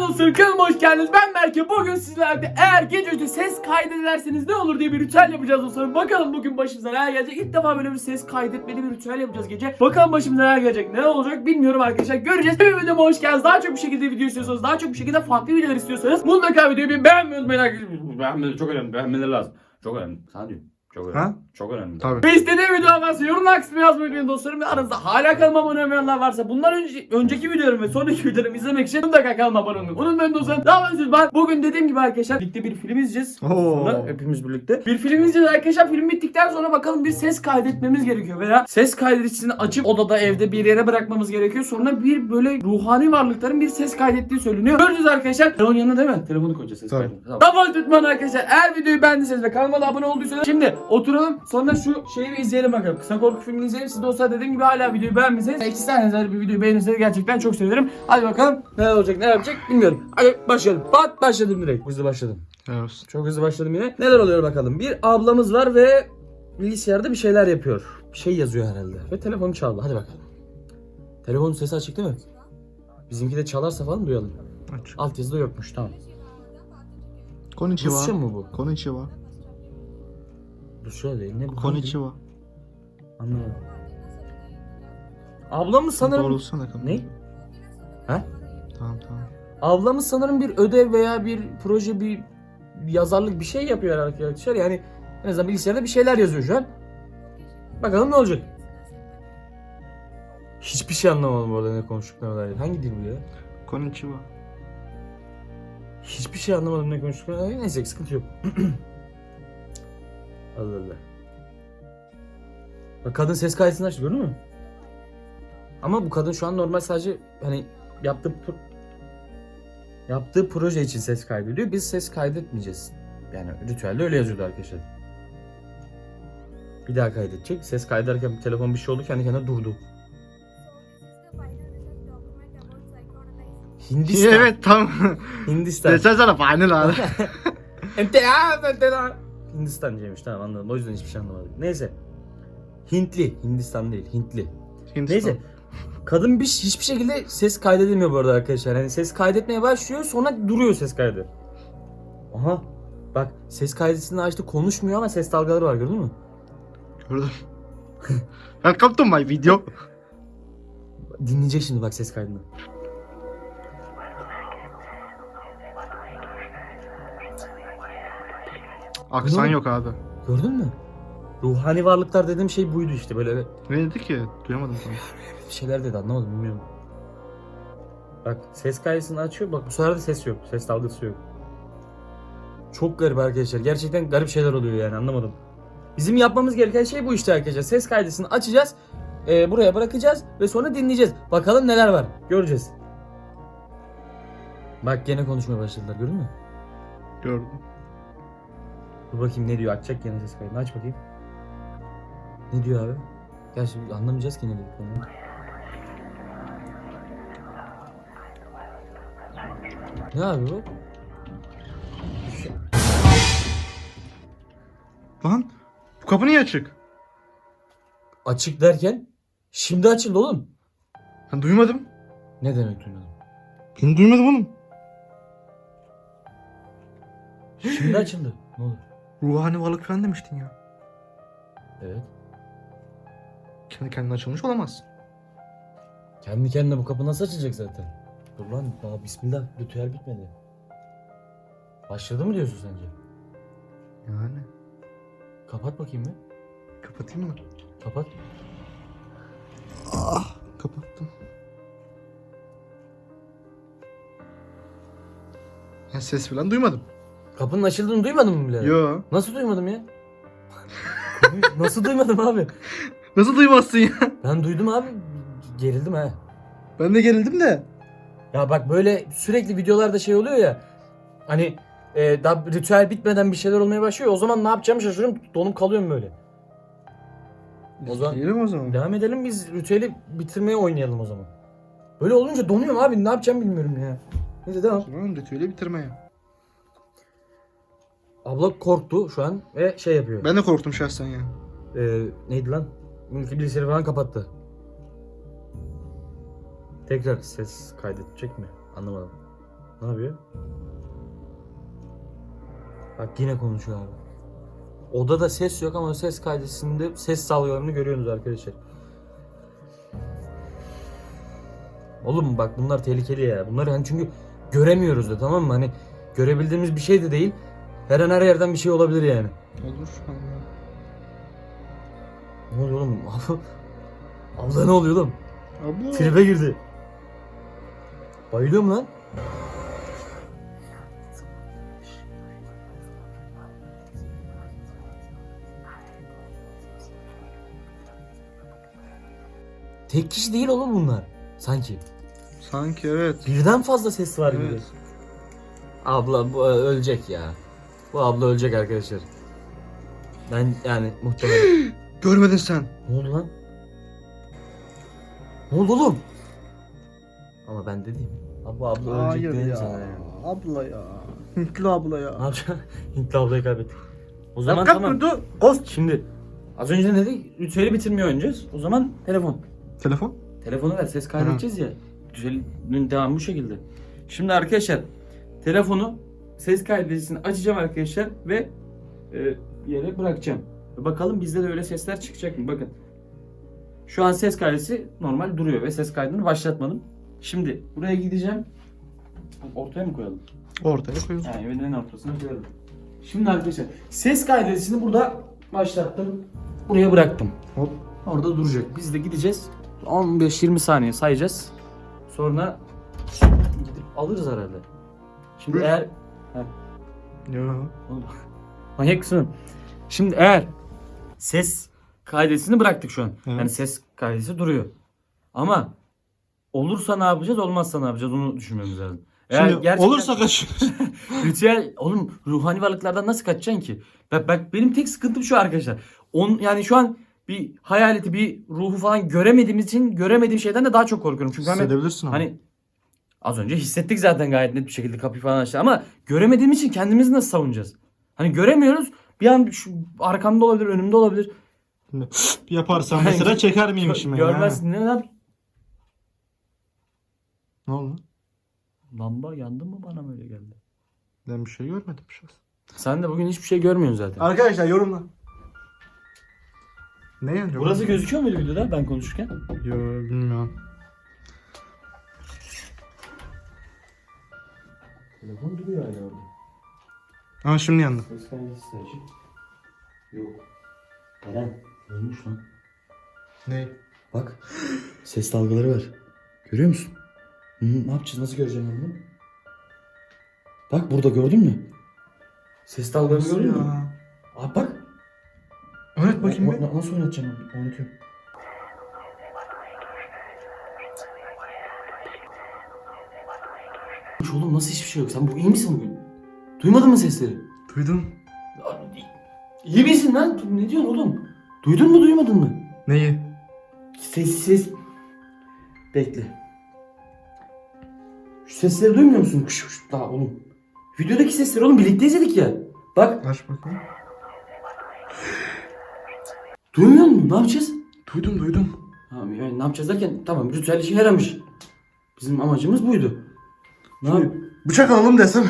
dostlarım kanalıma hoş geldiniz. Ben Berke. Bugün sizlerle eğer gece öte ses kaydederseniz ne olur diye bir ritüel yapacağız dostlarım. Bakalım bugün başımıza neler gelecek. İlk defa böyle bir ses kaydetmeli bir ritüel yapacağız gece. Bakalım başımıza neler gelecek. Ne olacak bilmiyorum arkadaşlar. Göreceğiz. Bir videoma hoş geldiniz. Daha çok bir şekilde video istiyorsanız, daha çok bir şekilde farklı videolar istiyorsanız mutlaka videoyu bir beğenmeyi unutmayın. Beğenmeleri çok önemli. Beğenmeleri lazım. Çok önemli. Sana diyorum. Çok önemli. Ha? Çok önemli. Tabii. Ve istediğim video varsa yorumlar kısmına yazmayı unutmayın dostlarım. Ve aranızda hala kanalıma abone olmayanlar varsa bundan önce, önceki videolarımı ve sonraki videolarımı izlemek için mutlaka kanalıma abone olmayı unutmayın dostlarım. Daha fazla ben bugün dediğim gibi arkadaşlar birlikte bir film izleyeceğiz. Oo. Sonra hepimiz birlikte. Bir film izleyeceğiz arkadaşlar. Film bittikten sonra bakalım bir ses kaydetmemiz gerekiyor. Veya ses kaydedicisini açıp odada evde bir yere bırakmamız gerekiyor. Sonra bir böyle ruhani varlıkların bir ses kaydettiği söyleniyor. Göreceğiz arkadaşlar. Telefon yanına değil mi? Telefonu koyacağız ses kaydetine. Tamam. Fazla tutmayın arkadaşlar. Eğer videoyu beğendiyseniz ve kanalıma da abone olduysanız şimdi oturalım. Sonra şu şeyi bir izleyelim bakalım. Kısa korku filmini izleyelim. Siz de olsa dediğim gibi hala videoyu beğenmeseniz. İki saniye bir videoyu beğenirseniz gerçekten çok sevinirim. Hadi bakalım neler olacak neler yapacak bilmiyorum. Hadi başlayalım. Pat başladım direkt. Hızlı başladım. Olsun. Çok hızlı başladım yine. Neler oluyor bakalım. Bir ablamız var ve bilgisayarda bir şeyler yapıyor. Bir şey yazıyor herhalde. Ve telefonu çaldı. Hadi bakalım. Telefonun sesi açık değil mi? Bizimki de çalarsa falan duyalım. Aç. Alt yazıda yokmuş tamam. Konnichiwa. Rusça mı bu? Konnichiwa. Rusça değil ne bu? Konnichiwa. Anlamadım. Ablamız sanırım... Doğrulsana kanka. Ne? Ha? Tamam tamam. Ablamız sanırım bir ödev veya bir proje bir yazarlık bir şey yapıyor arkadaşlar. Yani en azından bilgisayarda bir şeyler yazıyor şu an. Bakalım ne olacak. Hiçbir şey anlamadım orada ne konuştuklarına dair. Hangi dil bu ya? Konnichiwa. Hiçbir şey anlamadım ne konuştuklarına dair. Neyse sıkıntı yok. Allah Allah. Bak kadın ses kaydını açtı gördün mü? Ama bu kadın şu an normal sadece hani yaptığı yaptığı proje için ses kaydediyor. Biz ses kaydetmeyeceğiz. Yani ritüelde öyle yazıyordu arkadaşlar. Bir daha kaydedecek. Ses kaydederken telefon bir şey oldu kendi kendine durdu. Hindistan. Evet tamam. Hindistan. Desene final abi. Enteresan, enteresan. Hindistan diyeceğimiş tamam anladım. O yüzden hiçbir şey anlamadık. Neyse. Hintli. Hindistan değil. Hintli. Hindistan. Neyse. Kadın bir, hiçbir şekilde ses kaydedemiyor bu arada arkadaşlar. Hani ses kaydetmeye başlıyor sonra duruyor ses kaydı. Aha. Bak ses kaydetini açtı konuşmuyor ama ses dalgaları var gördün mü? Gördüm. Welcome to my video. Dinleyecek şimdi bak ses kaydını. Aksan Ne? yok abi. Gördün mü? Ruhani varlıklar dediğim şey buydu işte böyle Ne dedi ki? Duyamadım tam. bir şeyler dedi anlamadım bilmiyorum. Bak ses kaydısını açıyor bak bu sefer de ses yok. Ses dalgası yok. Çok garip arkadaşlar. Gerçekten garip şeyler oluyor yani anlamadım. Bizim yapmamız gereken şey bu işte arkadaşlar. Ses kaydısını açacağız. e, buraya bırakacağız ve sonra dinleyeceğiz. Bakalım neler var. Göreceğiz. Bak gene konuşmaya başladılar gördün mü? Gördüm. Dur bakayım ne diyor. Açacak gene ses kaydını. Aç bakayım. Ne diyor abi? Gerçi anlamayacağız ki ne dediklerini. Ne abi bu? Lan bu kapı niye açık? Açık derken şimdi açıldı oğlum. Ben duymadım. Ne demek duymadım? Ben duymadım oğlum. Şimdi açıldı. Ne oldu? Ruhani varlık falan demiştin ya. Evet. Kendi kendine açılmış olamaz. Kendi kendine bu kapı nasıl açılacak zaten? Dur lan daha bismillah ritüel bitmedi. Başladı mı diyorsun sence? Yani. Kapat bakayım bir. Kapatayım mı? Kapat. Ah kapattım. Ya ses falan duymadım. Kapının açıldığını duymadın mı bile? Yo. Nasıl duymadım ya? Nasıl duymadım abi? Nasıl duymazsın ya? Ben duydum abi. Gerildim ha. Ben de gerildim de. Ya bak böyle sürekli videolarda şey oluyor ya. Hani e, daha ritüel bitmeden bir şeyler olmaya başlıyor. O zaman ne yapacağımı şaşırıyorum. Donup kalıyorum böyle. O zaman- Girelim o zaman. Devam edelim biz ritüeli bitirmeye oynayalım o zaman. Böyle olunca donuyorum abi. Ne yapacağımı bilmiyorum ya. Neyse devam. O zaman ritüeli bitirmeye. Abla korktu şu an ve şey yapıyor. Ben de korktum şahsen ya. Ee, neydi lan? Bilgisayarı falan kapattı. Tekrar ses kaydedecek mi? Anlamadım. Ne yapıyor? Bak yine konuşuyor abi. Odada ses yok ama ses kaydesinde ses salgılarını görüyorsunuz arkadaşlar. Oğlum bak bunlar tehlikeli ya. Bunları hani çünkü göremiyoruz da tamam mı? Hani görebildiğimiz bir şey de değil. Her an her yerden bir şey olabilir yani. Olur. Allah. Ne oluyor oğlum? Abla ne oluyor oğlum? Abla. Tribe girdi. Bayılıyorum lan. Tek kişi değil oğlum bunlar. Sanki. Sanki evet. Birden fazla ses var gibi. Evet. Abla bu ölecek ya. Bu abla ölecek arkadaşlar. Ben yani muhtemelen. Görmedin sen. ne oldu lan? Ne oldu oğlum? Ama ben dedim. Bu abla ölecek Hayır dedim ya. sana ya. Abla ya. Hintli abla Ne ya. yapacaksın? Hintli ablayı kaybettik. O zaman Kalk tamam. dur. Ghost. Şimdi az önce ne dedik? Ritüeli bitirmeyi oynayacağız. O zaman telefon. Telefon. Telefonu ver ses kaydedeceğiz ya. Ritüelin devamı bu şekilde. Şimdi arkadaşlar telefonu ses kaydedicisini açacağım arkadaşlar ve e, yere bırakacağım. Bakalım bizde de öyle sesler çıkacak mı? Bakın. Şu an ses kaydedicisi normal duruyor ve ses kaydını başlatmadım. Şimdi buraya gideceğim. Ortaya mı koyalım? Ortaya koyuyoruz. Yani evin en ortasına koyalım. Şimdi arkadaşlar ses kaydetisini burada başlattım. Buraya bıraktım. Hop. Orada duracak. Biz de gideceğiz. 15-20 saniye sayacağız. Sonra gidip alırız herhalde. Şimdi Buyur. eğer... Yo. Oğlum, Manyak mısın? Şimdi eğer ses kaydetini bıraktık şu an. Evet. Yani ses kaydesi duruyor. Ama olursa ne yapacağız, olmazsa ne yapacağız onu düşünmemiz lazım. Eğer Şimdi gerçekten- olursa kaç. Ritüel oğlum ruhani varlıklardan nasıl kaçacaksın ki? Bak, bak benim tek sıkıntım şu arkadaşlar. On, yani şu an bir hayaleti bir ruhu falan göremediğimiz için göremediğim şeyden de daha çok korkuyorum. Çünkü hani, ama. hani az önce hissettik zaten gayet net bir şekilde kapıyı falan açtı ama göremediğimiz için kendimizi nasıl savunacağız? Hani göremiyoruz. Bir an şu arkamda olabilir, önümde olabilir. Yaparsan mesela çeker miymişim ya? Görmezsin. Ne lan? Ne oldu? Lamba yandı mı bana mı öyle geldi? Ben bir şey görmedim şahsen. Sen de bugün hiçbir şey görmüyorsun zaten. Arkadaşlar yorumla. Ne yani? Burası gözüküyor muydu videoda ben konuşurken? Yo bilmiyorum. Telefon duruyor hala orada. Ama şimdi yandı. Ses kaydesi de açık. Yok. Eren olmuş lan. Ne? Bak ses dalgaları var. Görüyor musun? Hı, ne yapacağız? Nasıl göreceğim ben bunu? Bak burada gördün mü? Ses dalgalarını gördün mü? Abi bak. Oynat bakayım o- Nasıl oynatacağım onu? Oynatıyorum. Oğlum nasıl hiçbir şey yok? Sen bu iyi misin bugün? Duymadın mı sesleri? Duydum. Abi, İyi misin lan? Ne diyorsun oğlum? Duydun mu duymadın mı? Neyi? Ses ses. Bekle. Şu sesleri duymuyor musun? Kış kış daha oğlum. Videodaki sesleri oğlum birlikte izledik ya. Bak Aç bakayım. duymuyor musun? Ne yapacağız? Duydum duydum. Abi yani ne yapacağız derken tamam ritüel işe yaramış. Bizim amacımız buydu. Ne yap? Bıçak alalım desem.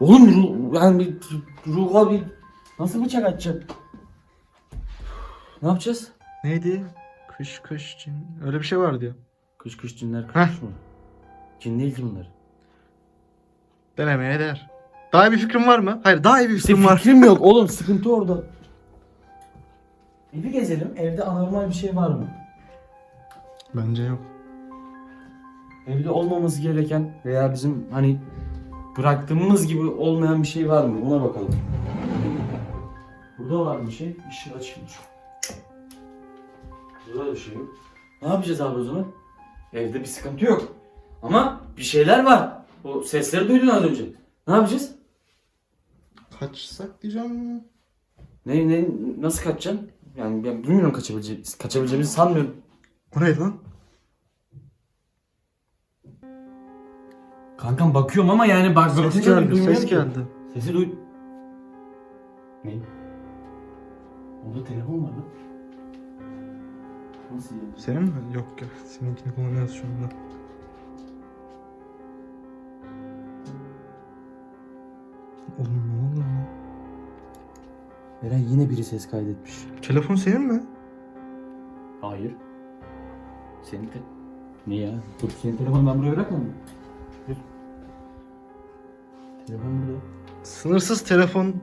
Oğlum ruh, yani bir ruha bir nasıl bıçak atacak? Ne yapacağız? Neydi? Kış kış cin. Öyle bir şey vardı ya. Kış kış cinler kış mı? Cin değil ki bunlar. Denemeye değer. Daha iyi bir fikrin var mı? Hayır daha iyi bir fikrim var. fikrim yok oğlum sıkıntı orada. Evi gezelim. Evde anormal bir şey var mı? Bence yok. Evde olmaması gereken veya bizim hani bıraktığımız gibi olmayan bir şey var mı? Ona bakalım. Burada var bir şey. Işığı açılmış. Burada da bir şey yok. Ne yapacağız abi o zaman? Evde bir sıkıntı yok. Ama bir şeyler var. O sesleri duydun az önce. Ne yapacağız? Kaçsak diyeceğim. Ne, ne nasıl kaçacaksın? Yani ben bilmiyorum kaçabileceğimizi, kaçabileceğimizi sanmıyorum. O neydi lan? Kankam bakıyorum ama yani bak Ses bakınca geldi, duymuyorum ses ki. geldi. Sesi duy. Ne? Orada telefon var lan. Nasıl yani? Senin mi? Yok ya. Seninkini kullanıyoruz şu anda. Oğlum ne oldu lan? Eren yine biri ses kaydetmiş. Telefon senin mi? Hayır. Senin te... Niye ya? Senin telefonu ben buraya bırakmadım. Telefon burada. Sınırsız telefon.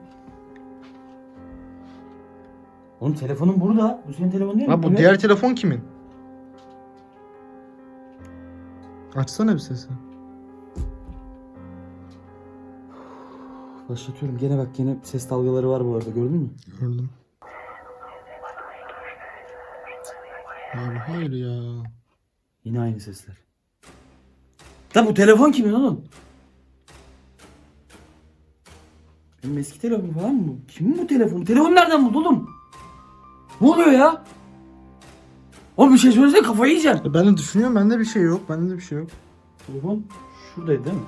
Oğlum telefonun burada. Bu senin telefonun değil mi? Ha bu diğer telefon kimin? Açsana bir sesi. Başlatıyorum. Gene bak gene ses dalgaları var bu arada gördün mü? Gördüm. Abi hayır ya. Yine aynı sesler. Da bu telefon kimin oğlum? Benim eski telefon falan mı? Kimin bu telefon? Telefon nereden buldu oğlum? Ne oluyor ya? Oğlum bir şey söylesene kafayı yiyeceğim. E Ben de düşünüyorum bende bir şey yok. Bende de bir şey yok. Telefon şuradaydı değil mi?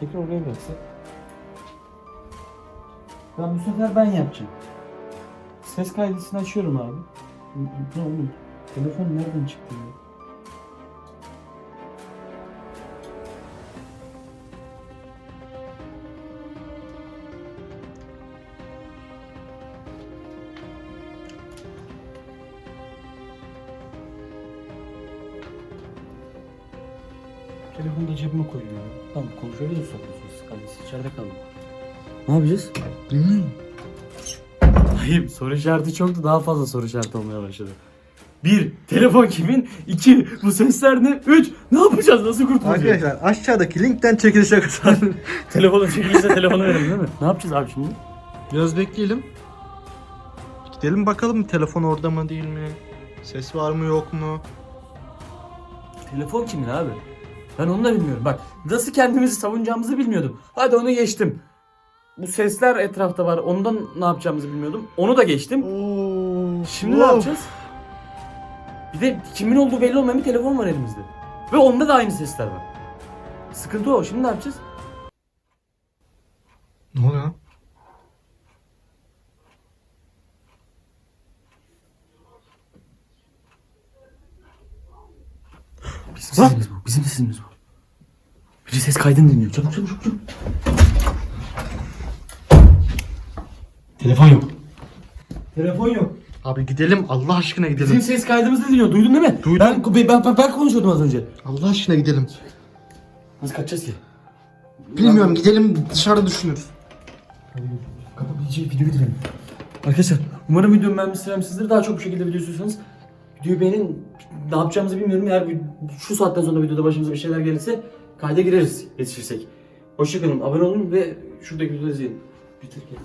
Tekrar oraya bıraksak. Ben bu sefer ben yapacağım. Ses kaydısını açıyorum abi. Ne oluyor? Telefon nereden çıktı ya? Telefonu da cebime koydum ya. Tamam konuşuyoruz ya sohbet kaydısı içeride kaldı. Ne yapacağız? Bilmiyorum. Hayır soru işareti çoktu daha fazla soru işareti olmaya başladı. Bir, telefon kimin? İki, bu sesler ne? Üç, ne yapacağız? Nasıl kurtulacağız? Arkadaşlar aşağıdaki linkten çekilişe katılın. Telefonu çekilirse telefonu verelim değil mi? Ne yapacağız abi şimdi? Biraz bekleyelim. Gidelim bakalım telefon orada mı değil mi? Ses var mı yok mu? Telefon kimin abi? Ben onu da bilmiyorum. Bak nasıl kendimizi savunacağımızı bilmiyordum. Hadi onu geçtim. Bu sesler etrafta var. Ondan ne yapacağımızı bilmiyordum. Onu da geçtim. Oo. Şimdi ne yapacağız? Bir de kimin olduğu belli olmayan bir telefon var elimizde. Ve onda da aynı sesler var. Sıkıntı o. Şimdi ne yapacağız? Ne oluyor? lan? Bizim sesimiz bu. Sesimiz bu. Biri ses kaydını dinliyor. Çabuk çabuk çabuk. çabuk. Telefon yok. Telefon yok. Abi gidelim Allah aşkına gidelim. Bizim ses kaydımızı dinliyor. Duydun değil mi? Duydum. Ben, ben, ben, ben konuşuyordum az önce. Allah aşkına gidelim. Nasıl kaçacağız ki? Bilmiyorum gidelim dışarıda düşünürüz. Kapatıcı video bitirelim. Arkadaşlar umarım videomu beğenmişsinizdir. Daha çok bu şekilde video istiyorsanız beğenin. Ne yapacağımızı bilmiyorum. Eğer bir- şu saatten sonra videoda başımıza bir şeyler gelirse kayda gireriz yetişirsek. Hoşçakalın. Abone olun ve şuradaki videoyu izleyin. Bitir gel.